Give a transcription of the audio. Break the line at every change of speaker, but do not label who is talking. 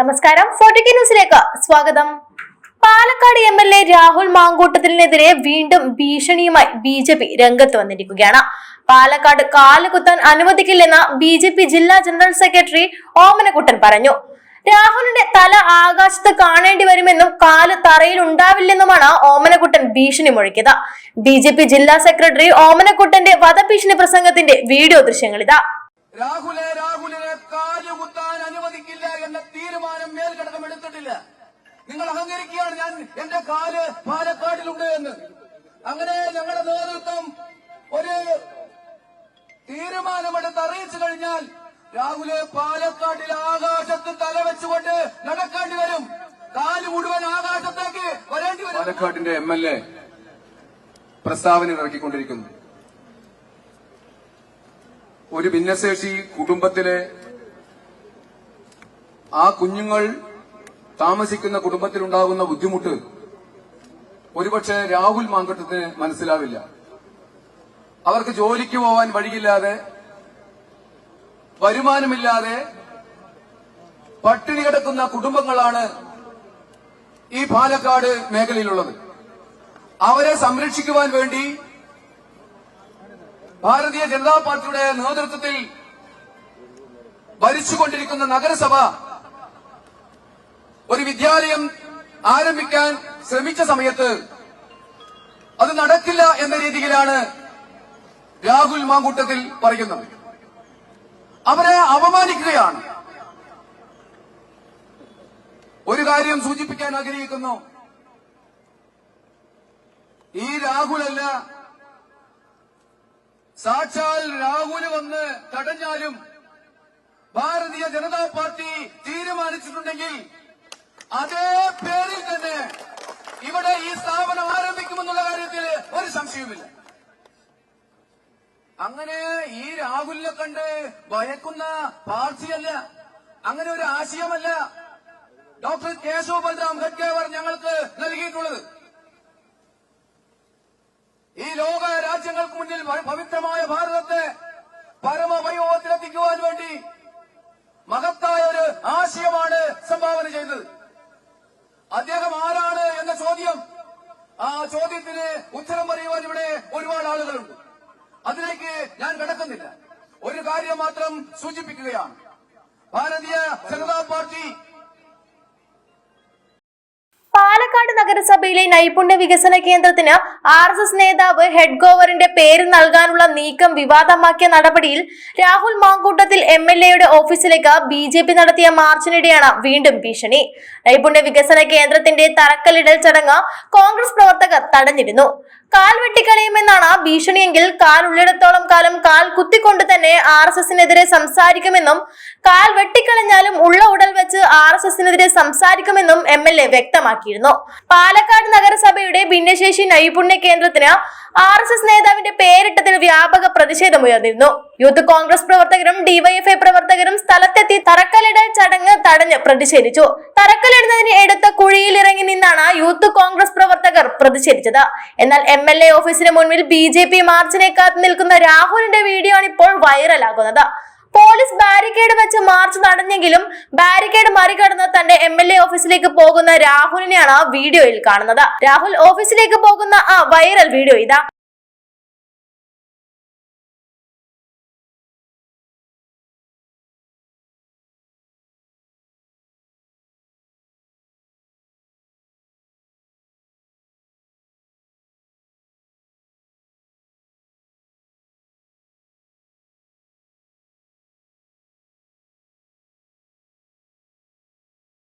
നമസ്കാരം. ഫോർട്ടിക്ക് ന്യൂസിലേക്ക് സ്വാഗതം. Palakkad M L A Rahul മാങ്കൂട്ടത്തിനെതിരെ വീണ്ടും ഭീഷണിയുമായി ബി ജെ പി രംഗത്ത് വന്നിരിക്കുകയാണ്. പാലക്കാട് കാലുകുത്താൻ അനുവദിക്കില്ലെന്ന് ബി ജെ പി ജില്ലാ ജനറൽ സെക്രട്ടറി ഓമനക്കുട്ടൻ പറഞ്ഞു. രാഹുലിന്റെ തല ആകാശത്ത് കാണേണ്ടി വരുമെന്നും കാൽ തറയിൽ ഉണ്ടാവില്ലെന്നുമാണ് ഓമനക്കുട്ടൻ ഭീഷണി മുഴക്കിയത്. ബി ജെ പി ജില്ലാ സെക്രട്ടറി ഓമനക്കുട്ടന്റെ വധഭീഷണി പ്രസംഗത്തിന്റെ വീഡിയോ ദൃശ്യങ്ങളിതാ.
രാഹുലെ തീരുമാനം മേൽഘടകം എടുത്തിട്ടില്ല. നിങ്ങൾ അഹങ്കരിക്കുകയാണ് ഞാൻ എന്റെ കാൽ പാലക്കാടിലുണ്ട് എന്ന്. അങ്ങനെ ഞങ്ങളുടെ നേതൃത്വം ഒരു തീരുമാനമെടുത്ത് അറിയിച്ചു കഴിഞ്ഞാൽ രാഹുൽ പാലക്കാട്ടിൽ ആകാശത്ത് തലവെച്ചുകൊണ്ട് നടക്കേണ്ടി വരും. കാൽ മുഴുവൻ ആകാശത്തേക്ക് വരേണ്ടി വരും. പാലക്കാട്ടിന്റെ എം എൽ എ പ്രസ്താവന ഇറക്കിക്കൊണ്ടിരിക്കുന്നു ഒരു ഭിന്നശേഷി കുടുംബത്തിലെ ആ കുഞ്ഞുങ്ങൾ താമസിക്കുന്ന കുടുംബത്തിലുണ്ടാകുന്ന ബുദ്ധിമുട്ട് ഒരുപക്ഷെ രാഹുൽ മാങ്കട്ടത്തിന് മനസ്സിലാവില്ല. അവർക്ക് ജോലിക്ക് പോവാൻ വഴിയില്ലാതെ വരുമാനമില്ലാതെ പട്ടിണി കിടക്കുന്ന കുടുംബങ്ങളാണ് ഈ പാലക്കാട് മേഖലയിലുള്ളത്. അവരെ സംരക്ഷിക്കുവാൻ വേണ്ടി ഭാരതീയ ജനതാ പാർട്ടിയുടെ നേതൃത്വത്തിൽ ഭരിച്ചുകൊണ്ടിരിക്കുന്ന നഗരസഭ ഒരു വിദ്യാലയം ആരംഭിക്കാൻ ശ്രമിച്ച സമയത്ത് അത് നടക്കില്ല എന്ന രീതിയിലാണ് രാഹുൽ മാങ്കൂട്ടത്തിൽ പറയുന്നത്. അവരെ അപമാനിക്കുകയാണ്. ഒരു കാര്യം സൂചിപ്പിക്കാൻ ആഗ്രഹിക്കുന്നു. ഈ രാഹുലല്ല. സാക്ഷാൽ രാഹുൽ വന്ന് തടഞ്ഞാലും ഭാരതീയ ജനതാ പാർട്ടി തീരുമാനിച്ചിട്ടുണ്ടെങ്കിൽ അതേ പേരിൽ തന്നെ ഇവിടെ ഈ സ്ഥാപനം ആരംഭിക്കുമെന്നുള്ള കാര്യത്തിൽ ഒരു സംശയവുമില്ല. അങ്ങനെ ഈ രാഹുലിനെ കണ്ട് ഭയക്കുന്ന പാർട്ടിയല്ല അങ്ങനെ ഒരു ആശയമല്ല ഡോക്ടർ കേശവ ബൽറാം ഖഡ്ഗേവർ ഞങ്ങൾക്ക് നൽകിയിട്ടുള്ളത്. ഈ ലോക രാജ്യങ്ങൾക്ക് മുന്നിൽ പവിത്രമായ ഭാരതത്തെ പരമവൈഭവത്തിലെത്തിക്കുവാൻ വേണ്ടി മഹത്തായ ഒരു ആശയമാണ് സംഭാവന ചെയ്തത്. അദ്ദേഹം ആരാണ് എന്ന ചോദ്യം. ആ ചോദ്യത്തിന് ഉത്തരം പറയുവാൻ ഇവിടെ ഒരുപാട് ആളുകളുണ്ട്. അതിലേക്ക് ഞാൻ കിടക്കുന്നില്ല. ഒരു കാര്യം മാത്രം സൂചിപ്പിക്കുകയാണ്. ഭാരതീയ ജനതാ പാർട്ടി
നഗരസഭയിലെ നൈപുണ്യ വികസന കേന്ദ്രത്തിന് ആർ എസ് എസ് നേതാവ് ഹെഡ് ഗോവറിന്റെ പേര് നൽകാനുള്ള നീക്കം വിവാദമാക്കിയ നടപടിയിൽ രാഹുൽ മാങ്കൂട്ടത്തിൽ എം എൽ എയുടെ ഓഫീസിലേക്ക് ബി ജെ പി നടത്തിയ മാർച്ചിനിടെയാണ് വീണ്ടും ഭീഷണി. നൈപുണ്യ വികസന കേന്ദ്രത്തിന്റെ തറക്കല്ലിടൽ ചടങ്ങ് കോൺഗ്രസ് പ്രവർത്തകർ തടഞ്ഞിരുന്നു. കാൽ വെട്ടിക്കളയുമെന്നാണ് ഭീഷണിയെങ്കിൽ കാൽ ഉള്ളിടത്തോളം കാലം കാൽ കുത്തിക്കൊണ്ട് തന്നെ ആർ എസ് എസിനെതിരെ സംസാരിക്കുമെന്നും കാൽ വെട്ടിക്കളഞ്ഞാലും ഉള്ള ഉടൽ വെച്ച് ആർ എസ് എസിനെതിരെ സംസാരിക്കുമെന്നും എം എൽ എ വ്യക്തമാക്കിയിരുന്നു. പാലക്കാട് നഗരസഭയുടെ ഭിന്നശേഷി നൈപുണ്യ കേന്ദ്രത്തിന് ആർ എസ് എസ് നേതാവിന്റെ പേരിട്ടതിൽ വ്യാപക പ്രതിഷേധമുയർന്നിരുന്നു യൂത്ത് കോൺഗ്രസ് പ്രവർത്തകരും ഡിവൈഎഫ്ഐ പ്രവർത്തകരും സ്ഥലത്തെത്തി തറക്കല്ലിടൽ ചടങ്ങ് തടഞ്ഞ് പ്രതിഷേധിച്ചു. തറക്കല്ലിടുന്നതിന് എടുത്ത കുഴിയിൽ ഇറങ്ങി നിന്നാണ് യൂത്ത് കോൺഗ്രസ് പ്രവർത്തകർ പ്രതിഷേധിച്ചത്. എന്നാൽ എം എൽ എ ഓഫീസിന് മുന്നിൽ ബി ജെ പി മാർച്ചിനെ കാത്തു നിൽക്കുന്ന രാഹുലിന്റെ വീഡിയോ ആണ് ഇപ്പോൾ വൈറലാകുന്നത്. പോലീസ് ബാരിക്കേഡ് വെച്ച് മാർച്ച് നടന്നെങ്കിലും ബാരിക്കേഡ് മറികടന്ന് തന്റെ എം എൽ എ ഓഫീസിലേക്ക് പോകുന്ന രാഹുലിനെയാണ് ആ വീഡിയോയിൽ കാണുന്നത്. രാഹുൽ ഓഫീസിലേക്ക് പോകുന്ന ആ വൈറൽ വീഡിയോ ഇതാ.